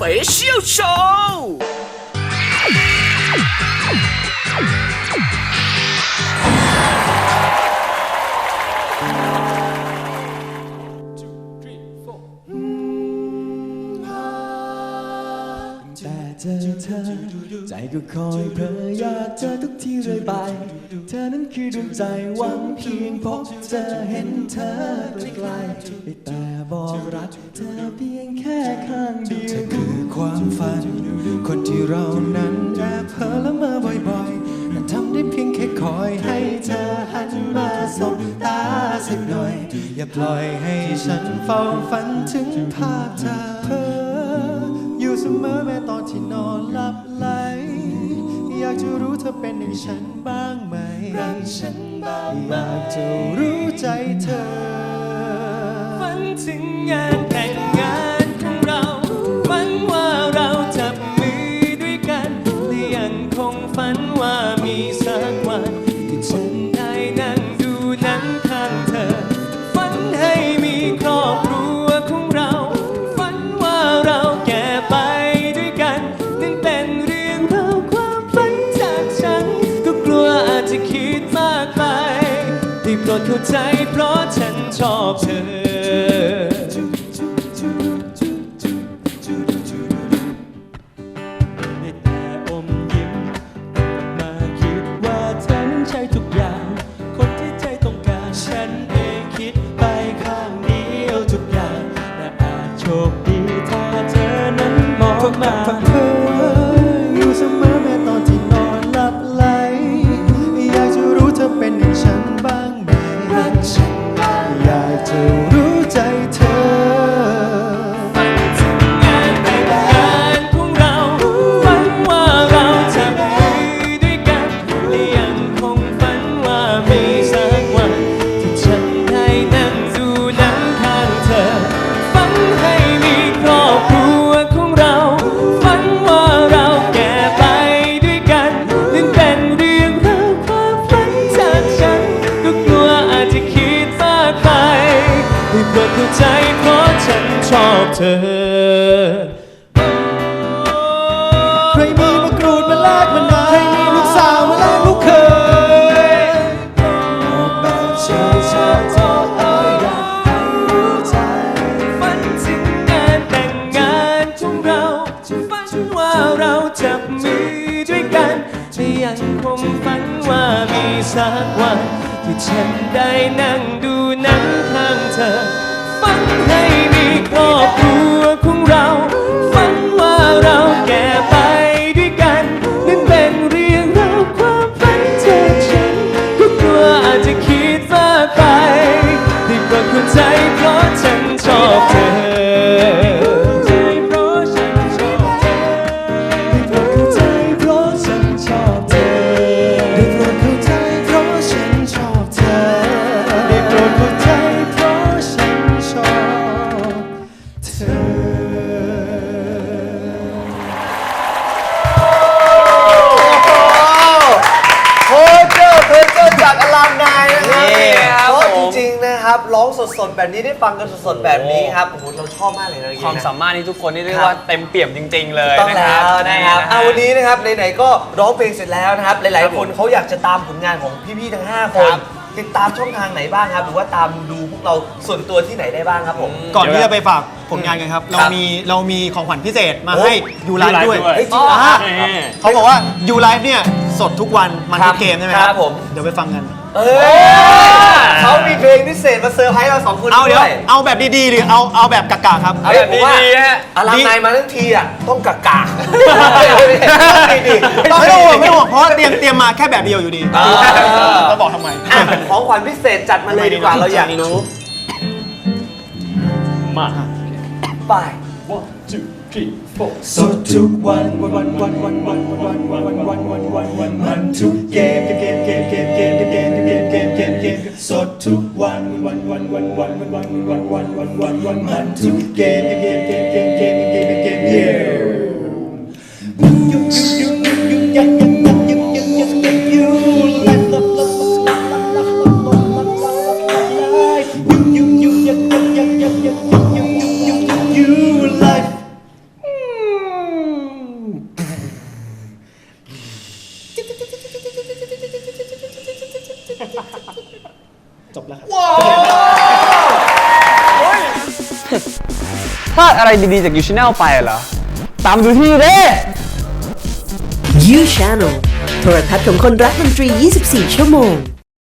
Special Show แต่เจอเธอ ใจก็คอยเพ้ออยากเจอทุกที่เรื่อยไป เธอนั้นคือดวงใจหวังเพียงพบเจอเห็นเธอไกลๆได้แต่บอกรักเธอเพียงแค่ข้างเดียว ความฝัน คนที่เรานั้นแอบเพ้อละเมอบ่อยๆแต่ทำได้เพียงแค่คอยให้เธอหันมาสบตาสักหน่อย อย่าปล่อยให้ฉันเฝ้าฝันถึงภาพเธอเพ้ออยู่เสมอแม้ตอนที่นอนหลับไหลอยากจะรู้เธอเป็นอย่างฉันบ้างไหมรักฉันบ้างอยากจะรู้ใจเธอ ฝันถึงงานแต่งงาน โปรดเข้าใจเพราะฉันชอบเธอ เข้าใจเพราะฉันชอบเธอ ใครมีมะกรูดมาแลกมะนาใครมีลูกสาวมาแลกลูกเคยบอกแบบเชื่อชาเธอเอ้ยอยากให้รู้ใจ ฝันถึงงานแต่งงานของเราฝันว่าเราจับมือด้วยกันแต่ยังคงฝันว่ามีสักวันที่ฉันได้นั่งดูหนังข้างเธอ ฝันให้มีครอบครัวของ นะครับร้องสดๆแบบนี้ได้ฟังกันสดๆแบบนี้ครับโอ้โหเราชอบมากเลยนะความนะสามารถนี่ทุกคนนี่เรียกครับว่าเต็มเปี่ยมจริง ๆ เลยต้องนะคแล้รับวนะครับะเอาวันนี้นะครับไหนๆก็ร้องเพลงเสร็จแล้วนะครับหลายครับๆคนเขาอยากจะตามผลงานของพี่ๆทั้ง5คนครับติดตามช่องทางไหนบ้างครับ หรือว่าตามดูพวกเราส่วนตัวที่ไหนได้บ้างครับผม ก่อนที่จะไปฝากผลงานกันครับ เรามีเรามีของขวัญพิเศษมาโอ้ให้ยูไลฟ์ด้วย เฮ้ยจริงเหรออ่านี่ เขาบอกว่ายูไลฟ์เนี่ย สดทุกวันมันครัทุบกเกมใช่ไหมคครัรับบผม เดี๋ยวไปฟังกัน เอ้ยเขามีเพลงพิเศษมาเซอร์ไพรส์เราสองคนเอาเดี๋ยวด้วยเอาแบบดีๆ หรือเอาเอาแบบกากๆครับ เอาแบบดีๆฮะอลามนายมาทั้งทีอะต้องกากาดีๆไม่ต้องห่วงไม่ต้องห่วงเพราะเตรียมเตรียมมาแค่แบบเดียวอยู่ดีอ่าเราบอกทำไมอะของขวัญพิเศษจัดมาเลยดีกว่าเราอยากรู้มาไปสดทุกวันวันวันวันวันวันวันวันวันวันวันวันมันทุกเกม one, one, one, one, one, one, one, one, one, one, one, one, one, two, game, game, game, game, game, game, game, game, Ha ha ha. จบแล้วครับพลาดอะไรดีๆจากยูช n แนลไปเหรอ ตามดูที่นี่เด้ You Channel โทรทัศน์ของคนรักดนตรี 24 ชั่วโมง